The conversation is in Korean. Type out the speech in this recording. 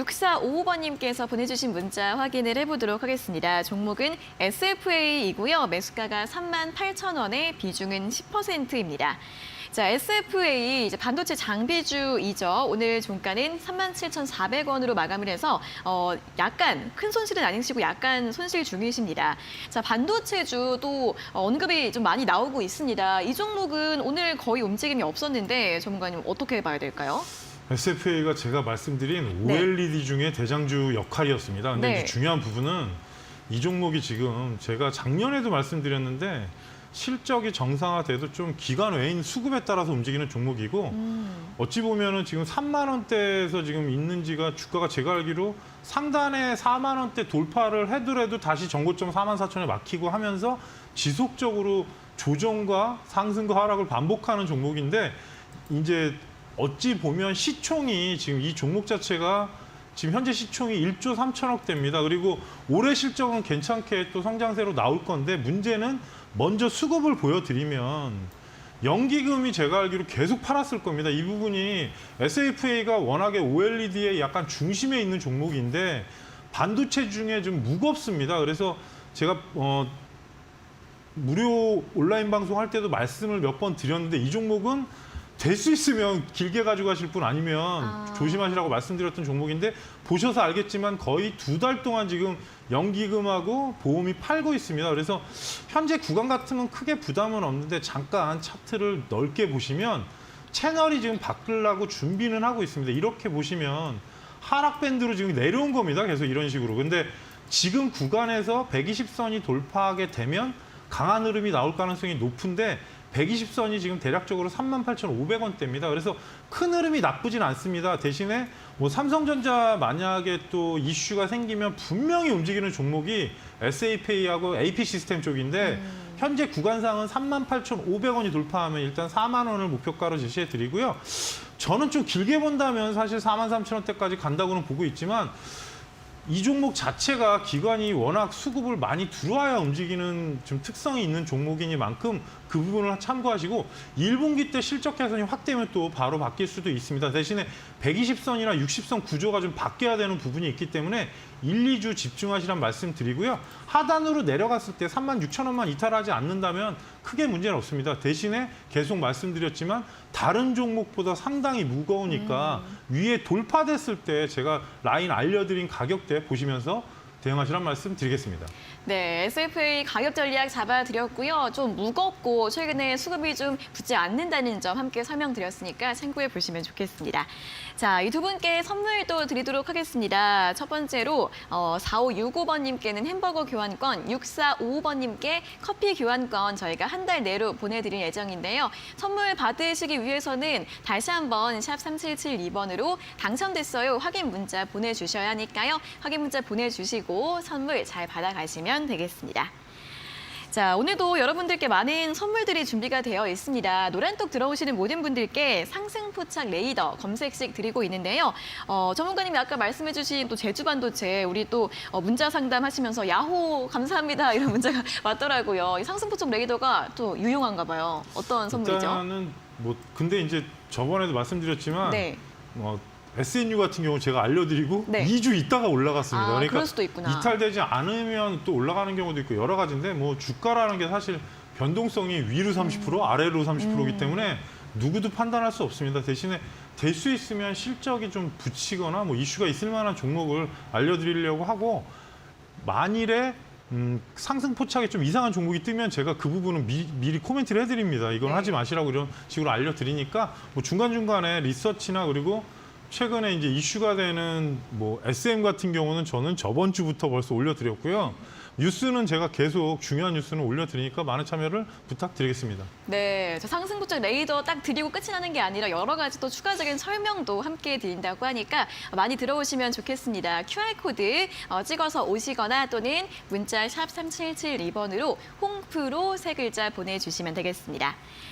6455번님께서 보내주신 문자 확인을 해보도록 하겠습니다. 종목은 SFA이고요. 매수가가 38,000원에 비중은 10%입니다. 자, SFA 이제 반도체 장비주이죠. 오늘 종가는 37,400원으로 마감을 해서 어, 약간 큰 손실은 아니시고 약간 손실 중이십니다. 자, 반도체주도 어, 언급이 좀 많이 나오고 있습니다. 이 종목은 오늘 거의 움직임이 없었는데 전문가님 어떻게 봐야 될까요? SFA가 제가 말씀드린 네. OLED 중에 대장주 역할이었습니다. 근데 네. 중요한 부분은 이 종목이 지금 제가 작년에도 말씀드렸는데 실적이 정상화돼도 좀 기간 외인 수급에 따라서 움직이는 종목이고 음. 어찌 보면은 지금 3만 원대에서 지금 있는지가 주가가 제가 알기로 상단에 4만 원대 돌파를 해더라도 다시 전고점 4만 4천에 막히고 하면서 지속적으로 조정과 상승과 하락을 반복하는 종목인데 이제 어찌 보면 시총이 지금 이 종목 자체가 지금 현재 시총이 1조 3천억 대입니다. 그리고 올해 실적은 괜찮게 또 성장세로 나올 건데 문제는 먼저 수급을 보여드리면 연기금이 제가 알기로 계속 팔았을 겁니다. 이 부분이 SFA가 워낙에 OLED의 약간 중심에 있는 종목인데 반도체 중에 좀 무겁습니다. 그래서 제가 어, 무료 온라인 방송 할 때도 말씀을 몇 번 드렸는데 이 종목은 될 수 있으면 길게 가져가실 분 아니면 아. 조심하시라고 말씀드렸던 종목인데 보셔서 알겠지만 거의 두 달 동안 지금 연기금하고 보험이 팔고 있습니다. 그래서 현재 구간 같으면 크게 부담은 없는데 잠깐 차트를 넓게 보시면 채널이 지금 바꾸려고 준비는 하고 있습니다. 이렇게 보시면 하락 밴드로 지금 내려온 겁니다. 계속 이런 식으로. 근데 지금 구간에서 120선이 돌파하게 되면 강한 흐름이 나올 가능성이 높은데 120선이 지금 대략적으로 38,500원대입니다. 그래서 큰 흐름이 나쁘진 않습니다. 대신에 뭐 삼성전자 만약에 또 이슈가 생기면 분명히 움직이는 종목이 SAP하고 AP 시스템 쪽인데 현재 구간상은 38,500원이 돌파하면 일단 4만 원을 목표가로 제시해 드리고요. 저는 좀 길게 본다면 사실 4만 3천 원대까지 간다고는 보고 있지만 이 종목 자체가 기관이 워낙 수급을 많이 들어와야 움직이는 좀 특성이 있는 종목이니만큼 그 부분을 참고하시고 1분기 때 실적 개선이 확 되면 또 바로 바뀔 수도 있습니다. 대신에 120선이나 60선 구조가 좀 바뀌어야 되는 부분이 있기 때문에 1, 2주 집중하시란 말씀 드리고요. 하단으로 내려갔을 때 3만 6천 원만 이탈하지 않는다면 크게 문제는 없습니다. 대신에 계속 말씀드렸지만 다른 종목보다 상당히 무거우니까 위에 돌파됐을 때 제가 라인 알려드린 가격대 보시면서 대응하시란 말씀 드리겠습니다. 네, SFA 가격 전략 잡아드렸고요. 좀 무겁고 최근에 수급이 좀 붙지 않는다는 점 함께 설명드렸으니까 참고해 보시면 좋겠습니다. 자, 이 두 분께 선물도 드리도록 하겠습니다. 첫 번째로 어, 4565번님께는 햄버거 교환권, 6455번님께 커피 교환권 저희가 한 달 내로 보내드릴 예정인데요. 선물 받으시기 위해서는 다시 한번 샵 3772번으로 당첨됐어요. 확인 문자 보내주셔야 하니까요. 확인 문자 보내주시고 선물 잘 받아가시면 되겠습니다. 자, 오늘도 여러분들께 많은 선물들이 준비가 되어 있습니다. 노란톡 들어오시는 모든 분들께 상승 포착 레이더 검색식 드리고 있는데요. 어, 전문가님이 아까 말씀해 주신 또 제주 반도체 우리 또 어, 문자 상담하시면서 야호 감사합니다 이런 문자가 왔더라고요. 이 상승 포착 레이더가 또 유용한가 봐요. 어떤 선물이죠? 일단은 뭐 근데 이제 저번에도 말씀드렸지만 네. 뭐 SNU 같은 경우 제가 알려드리고 네. 2주 있다가 올라갔습니다. 아, 그러니까 그럴 수도 있구나. 이탈되지 않으면 또 올라가는 경우도 있고 여러 가지인데 뭐 주가라는 게 사실 변동성이 위로 30% 음. 아래로 30%이기 때문에 누구도 판단할 수 없습니다. 대신에 될 수 있으면 실적이 좀 붙이거나 뭐 이슈가 있을 만한 종목을 알려드리려고 하고 만일에 음, 상승 포착이 좀 이상한 종목이 뜨면 제가 그 부분은 미, 리 코멘트를 해드립니다. 이건 네. 하지 마시라고 이런 식으로 알려드리니까 뭐 중간중간에 리서치나 그리고 최근에 이제 이슈가 되는 뭐 SM 같은 경우는 저는 저번 주부터 벌써 올려드렸고요. 뉴스는 제가 계속 중요한 뉴스는 올려드리니까 많은 참여를 부탁드리겠습니다. 네, 저 상승부착 레이더 딱 드리고 끝이 나는 게 아니라 여러 가지 또 추가적인 설명도 함께 드린다고 하니까 많이 들어오시면 좋겠습니다. QR코드 어, 찍어서 오시거나 또는 문자 샵 3772번으로 홍프로 세 글자 보내주시면 되겠습니다.